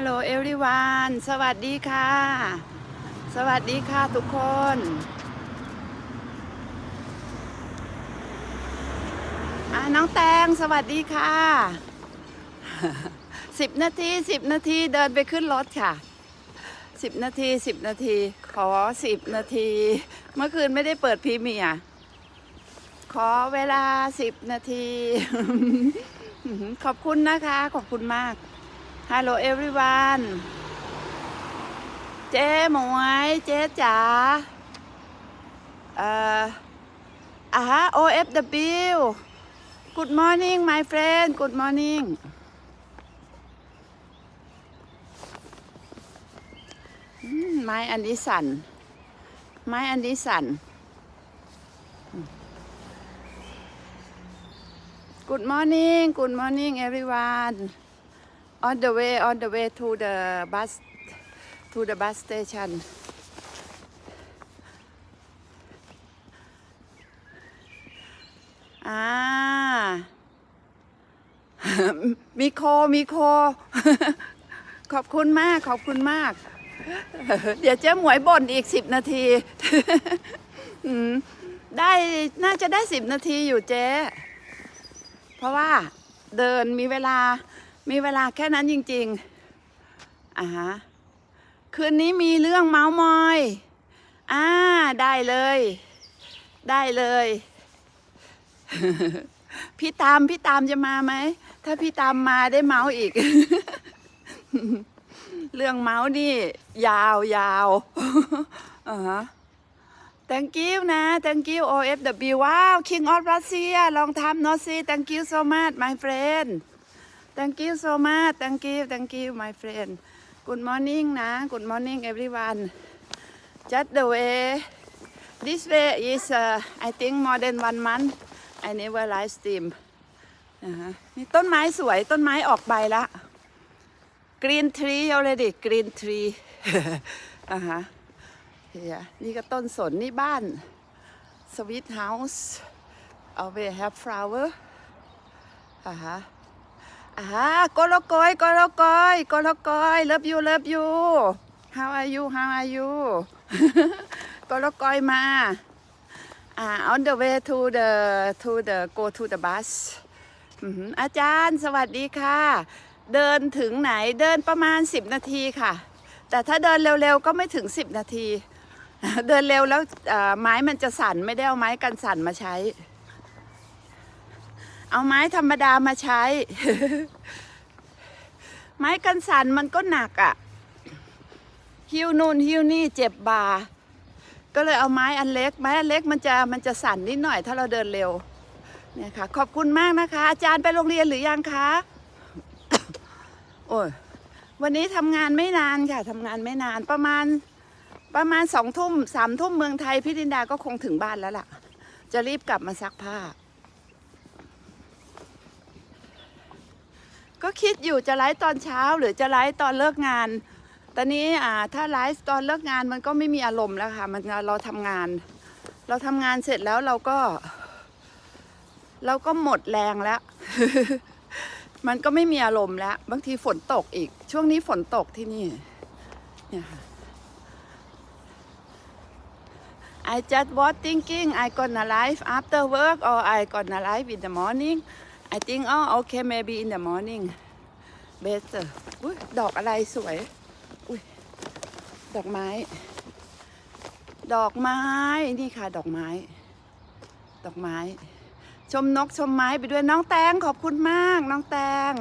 ลโหลฮัลโหลเอริวานสวัสดีค่ะ สวัสดีค่ะทุกคน อ่าน้องแตงสวัสดีค่ะสิบนาทีสิบนาทีเดินไปขึ้นรถค่ะสิบนาทีสิบนาที ขอสิบนาที เมื่อคืนไม่ได้เปิดพรีเมียขอเวลาสิบนาที ขอบคุณนะคะ ขอบคุณมาก Hello everyone เจ๊หมวยเจ๊จ๋าเอ่ออ่าฮะ OFW Good morning my friend Good morning ไม้อันนี้สั่น ไม้อันนี้สั่น Good morning Good morning everyone on the way on the way to the bus to the bus station อ่ามีโคมีโค ขอบคุณมากขอบคุณมาก เดี๋ยวเจ๊หมวยบ่นอีกสิบนาทีได้น่าจะได้สิบนาทีอยู่เจ๊ เพราะว่าเดินมีเวลา มีเวลาแค่นั้นจริงๆอ่าฮะคืนนี้มีเรื่องเมาส์มอยอ่าได้เลย ได้เลย พี่ตามพี่ตามจะมาไหม ถ้าพี่ตามมาได้เมาส์อีก เรื่องเมาส์นี่ ยาวยาวอ่าฮะ thank you นะ thank you OFW ว้าว King of Russia long time no see thank you so much my friend thank you so much thank you thank you my friend good morning นะ good morning everyone just the way this way is uh, I think more than one month I never live stream นี่ต้นไม้สวยต้นไม้ออกใบละ green tree already green tree อ่าฮะนี่ก็ต้นสนนี่บ้าน Sweet House เอาไป have flower อ่าฮะ อ่าฮะโกโลโกอยโกโลโกอยโกโลโกอย love you love you how are you how are you โกโลโกอยมาอ่า on the way to the to the go to the bus อืออาจารย์สวัสดีค่ะ เดินถึงไหนเดินประมาณ 10 นาทีค่ะ แต่ถ้าเดินเร็วๆก็ไม่ถึง 10 นาที เดินเร็วแล้วไม้มันจะสั่นไม่ได้เอาไม้กันสั่นมาใช้ เอาไม้ธรรมดามาใช้ ไม้กันสั่นมันก็หนักอะ่ะ หิ้วนู่นหิ้วนี่เจ็บบ่าก็เลยเอาไม้อันเล็ก ไม้อันเล็กมันจะมันจะสั่นนิดหน่อยถ้าเราเดินเร็ว เนี่ยค่ะ ขอบคุณมากนะคะ อาจารย์ไปโรงเรียนหรือยังคะ โอ้ยวันนี้ทำงานไม่นานค่ะทำงานไม่นานประมาณประมาณสองทุ่มสามทุ่มเมืองไทยพี่ดินดาก็คงถึงบ้านแล้วล่ะ จะรีบกลับมาซักผ้า ก็คิดอยู่จะไลฟ์ตอนเช้าหรือจะไลฟ์ตอนเลิกงาน ตอนนี้อ่าถ้าไลฟ์ตอนเลิกงานมันก็ไม่มีอารมณ์แล้วค่ะ มันเราทำงาน เราทำงานเสร็จแล้วเราก็ เราก็หมดแรงแล้ว มันก็ไม่มีอารมณ์แล้ว บางทีฝนตกอีก ช่วงนี้ฝนตกที่นี่ เนี่ยค่ะ I just was thinking I gonna live after work or I gonna live in the morning I think oh okay maybe in the morning better อุ้ยดอกอะไรสวยอุ้ยดอกไม้ ดอกไม้นี่ค่ะ ดอกไม้ ดอกไม้ ชมนกชมไม้ไปด้วยน้องแตงขอบคุณมาก น้องแตง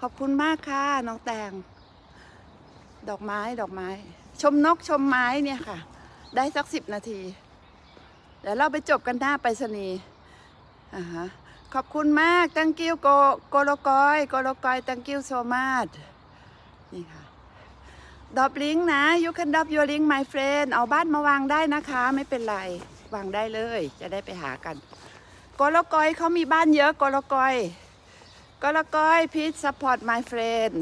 ขอบคุณมากค่ะ น้องแตง ดอกไม้ดอกไม้ ชมนกชมไม้เนี่ยค่ะ ได้สักสิบนาทีเดี๋ยวเราไปจบกันหน้าไปรษณีย์ อ่าฮะขอบคุณมาก thank you โกโกโลกอยโกโลกอย thank you so much นี่ค่ะดอบลิงก์นะ you can drop your link my friend เอาบ้านมาวางได้นะคะ ไม่เป็นไร วางได้เลย จะได้ไปหากันโกโลกอยเขามีบ้านเยอะโกโลกอยโกโลกอย please support my friend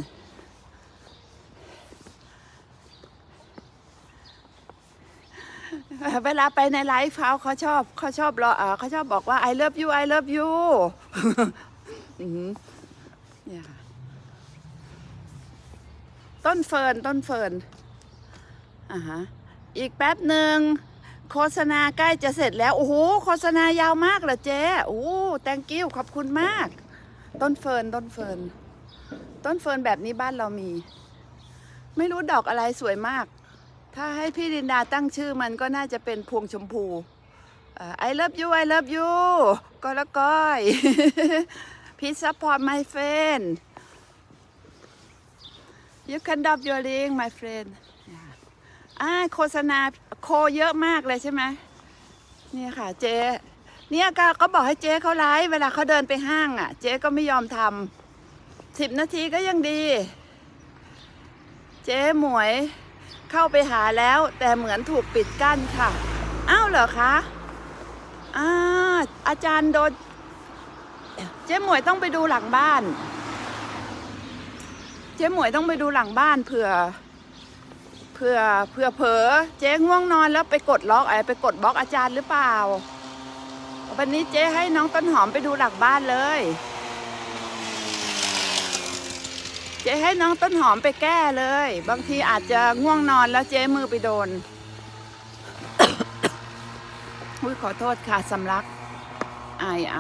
เวลาไปในไลฟ์เขาเขาชอบเขาชอบรอเขาชอบบอกว่า I love you I love you อือหือเนี่ยค่ะ ต้นเฟิร์นต้นเฟิร์นอ่าฮะอีกแป๊บหนึ่งโฆษณาใกล้จะเสร็จแล้ว โอ้โหโฆษณายาวมากเหรอเจ๊โอ้ thank you ขอบคุณมาก ต้นเฟิร์นต้นเฟิร์นต้นเฟิร์นแบบนี้บ้านเรามี ไม่รู้ดอกอะไรสวยมาก ถ้าให้พี่ดินดาตั้งชื่อมันก็น่าจะเป็นพวงชมพูเอ่อ I love you I love you ก็ละก้อย Please support my friend You can drop your link my friend อ่าโฆษณาโคเยอะมากเลยใช่ไหมเนี่ยค่ะเจ๊เนี่ยก็ก็บอกให้เจ๊เขาไลฟ์เวลาเขาเดินไปห้างอะ เจ๊ก็ไม่ยอมทำสิบนาทีก็ยังดี เจ๊หมวย เข้าไปหาแล้ว แต่เหมือนถูกปิดกั้นค่ะ อ้าวเหรอคะอ่าอาจารย์โดนเจ๊หมวยต้องไปดูหลังบ้าน เจ๊หมวยต้องไปดูหลังบ้านเผื่อเผื่อเผื่อเผลอเจ๊ง่วงนอนแล้วไปกดล็อกอะไรไปกดบล็อกอาจารย์หรือเปล่า วันนี้เจ๊ให้น้องต้นหอมไปดูหลังบ้านเลย เจ๊ให้น้องต้นหอมไปแก้เลย บางทีอาจจะง่วงนอนแล้วเจ๊มือไปโดนอุ้ยขอโทษค่ะสำลักไอไอ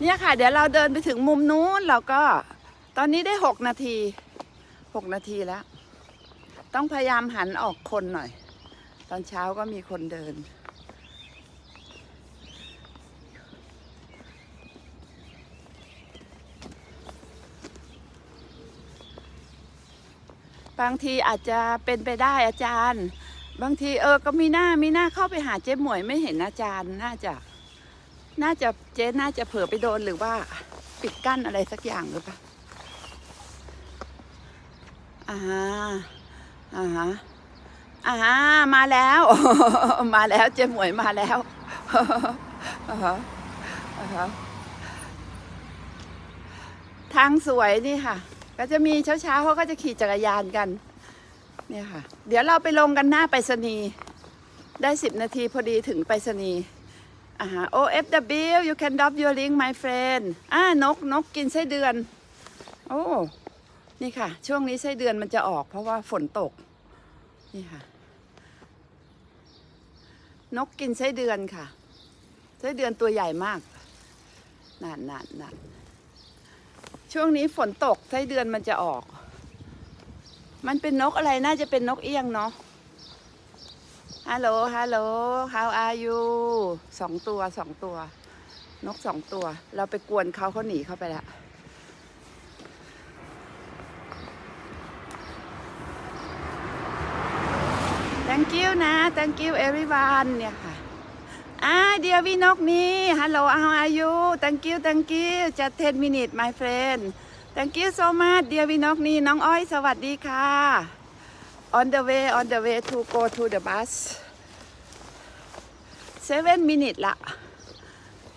เนี่ยค่ะ เดี๋ยวเราเดินไปถึงมุมนู้นเราก็ ตอนนี้ได้หกนาทีหกนาทีแล้ว ต้องพยายามหันออกคนหน่อย ตอนเช้าก็มีคนเดิน บางทีอาจจะเป็นไปได้อาจารย์ บางทีเออก็มีหน้ามีหน้าเข้าไปหาเจ๊หมวยไม่เห็นอาจารย์น่าจะ น่าจะเจ๊น่าจะเผลอไปโดนหรือว่าปิดกั้นอะไรสักอย่างหรือเปล่าอ่าอ่าอ่ามาแล้ว มาแล้วเจ๊หมวยมาแล้วอ่าอ่าทางสวยนี่ค่ะ ก็จะมีเช้าๆเขาก็จะขี่จักรยานกัน เนี่ยค่ะ เดี๋ยวเราไปลงกันหน้าไปรษณีย์ได้สิบนาทีพอดีถึงไปรษณีย์อ่าฮะ OFW you can drop your link my friend อ่านกนกกินไส้เดือน โอ้นี่ค่ะ ช่วงนี้ไส้เดือนมันจะออกเพราะว่าฝนตก นี่ค่ะ นกกินไส้เดือนค่ะ ไส้เดือนตัวใหญ่มากนั่นนั่นนั่น ช่วงนี้ฝนตกไส้เดือนมันจะออก มันเป็นนกอะไรน่าจะเป็นนกเอี้ยงเนาะฮัลโหลฮัลโหล how are you สองตัวสองตัวนกสองตัว เราไปกวนเขาเขาหนีเข้าไปแล้ว thank you นะ thank you everyone เนี่ยค่ะ อ่าเดียววินกนีฮัลโหล how are you thank you thank you just 10 minutes my friend thank you so much เดียววินกนี่น้องอ้อยสวัสดีค่ะ on the way on the way to go to the bus seven minutes ละ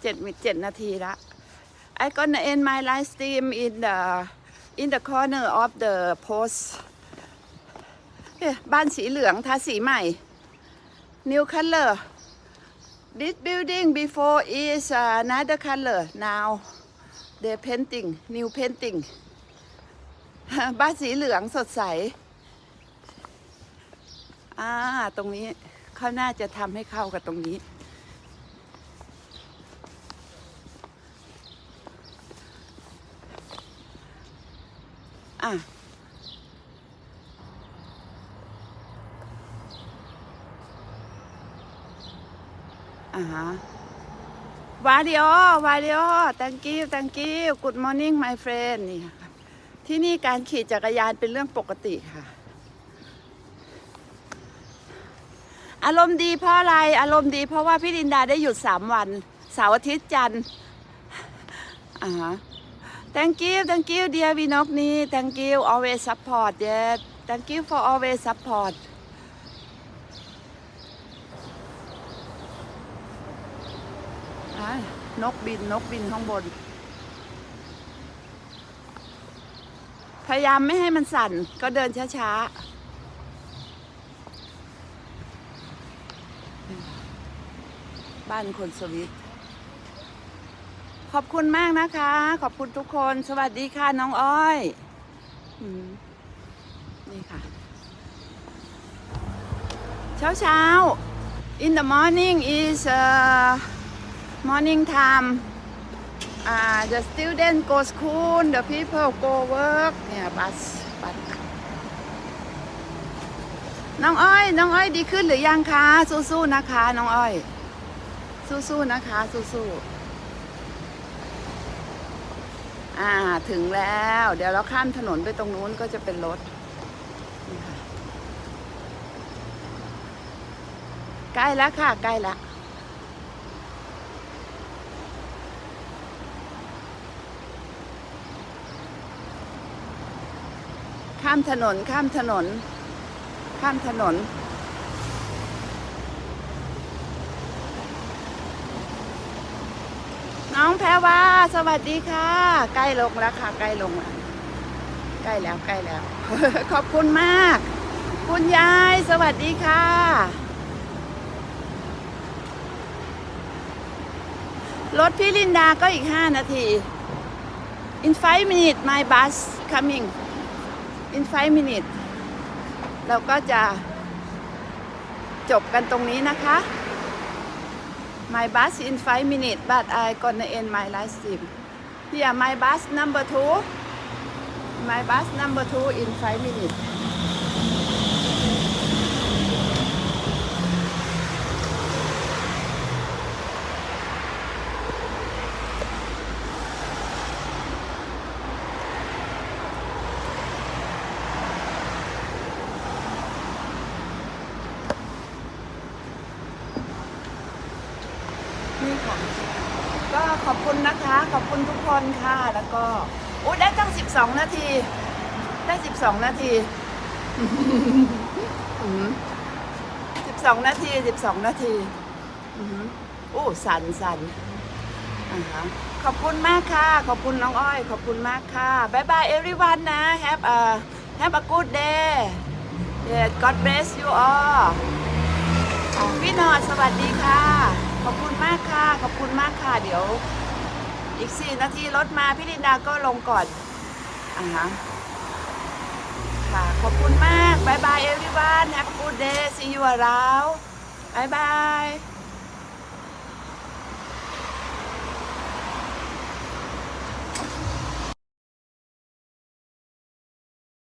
เจ็ดเจ็ดนาทีละ I gonna end my live stream in the in the corner of the post เอ๊ะบ้านสีเหลืองทาสีใหม่ new color this building before is another color now they painting new painting บ้านสีเหลืองสดใส อ่า ตรงนี้เขาน่าจะทำให้เข้ากับตรงนี้ อะ อ่าฮะวาดิโอวาดิโอ thank you thank you good morning my friend นี่ค่ะที่นี่การขี่จักรยานเป็นเรื่องปกติค่ะ อารมณ์ดีเพราะอะไร อารมณ์ดีเพราะว่าพี่ดินดาได้หยุดสามวันเสาร์อาทิตย์จันทร์อ่าฮะ thank you thank you dear วินกนี่ thank you always support yeah thank you for always support อ่า นกบินนกบินข้างบน พยายามไม่ให้มันสั่นก็เดินช้าๆบ้านคนสวิต ขอบคุณมากนะคะ ขอบคุณทุกคน สวัสดีค่ะ น้องอ้อยนี่ค่ะ เช้าเช้า in the morning is uh, morning time uh, the student go school the people go work เนี่ยบัสบัสน้องอ้อย น้องอ้อยดีขึ้นหรือยังคะ สู้ๆนะคะ น้องอ้อย สู้ๆนะคะ สู้ๆอ่าถึงแล้ว เดี๋ยวเราข้ามถนนไปตรงนู้นก็จะเป็นรถนี่ค่ะใกล้แล้วค่ะ ใกล้แล้ว ข้ามถนนข้ามถนน ข้ามถนน น้องแพรว่า สวัสดีค่ะ ใกล้ลงแล้วค่ะ ใกล้ลงแล้วใกล้แล้วใกล้แล้ว ขอบคุณมาก คุณยาย สวัสดีค่ะ รถพี่ลินดาก็อีก 5 นาที in 5 minutes my bus coming in 5 minutes เราก็จะจบกันตรงนี้นะคะ My bus in 5 minutes but I gonna end my live stream Here my bus number two My bus number two in 5 minutes นี่ค่ะ ก็ขอบคุณ นะคะ ขอบคุณทุกคนค่ะ แล้วก็อู้ได้ตั้ง 12 นาที ได้ 12 นาที 12 นาที 12 นาทีอู้สันสันอ่าฮะขอบคุณมากค่ะ ขอบคุณน้องอ้อย ขอบคุณมากค่ะบายบาย everyone นะ have a have a good day yeah God bless you all อะพี่นอดสวัสดีค่ะ ขอบคุณมากค่ะ ขอบคุณมากค่ะ เดี๋ยว อีกสี่นาทีรถมาพี่ลินดาก็ลงก่อนอ่าฮะค่ะ ขอบคุณมากบายบาย everyone have a good day see you around บายบาย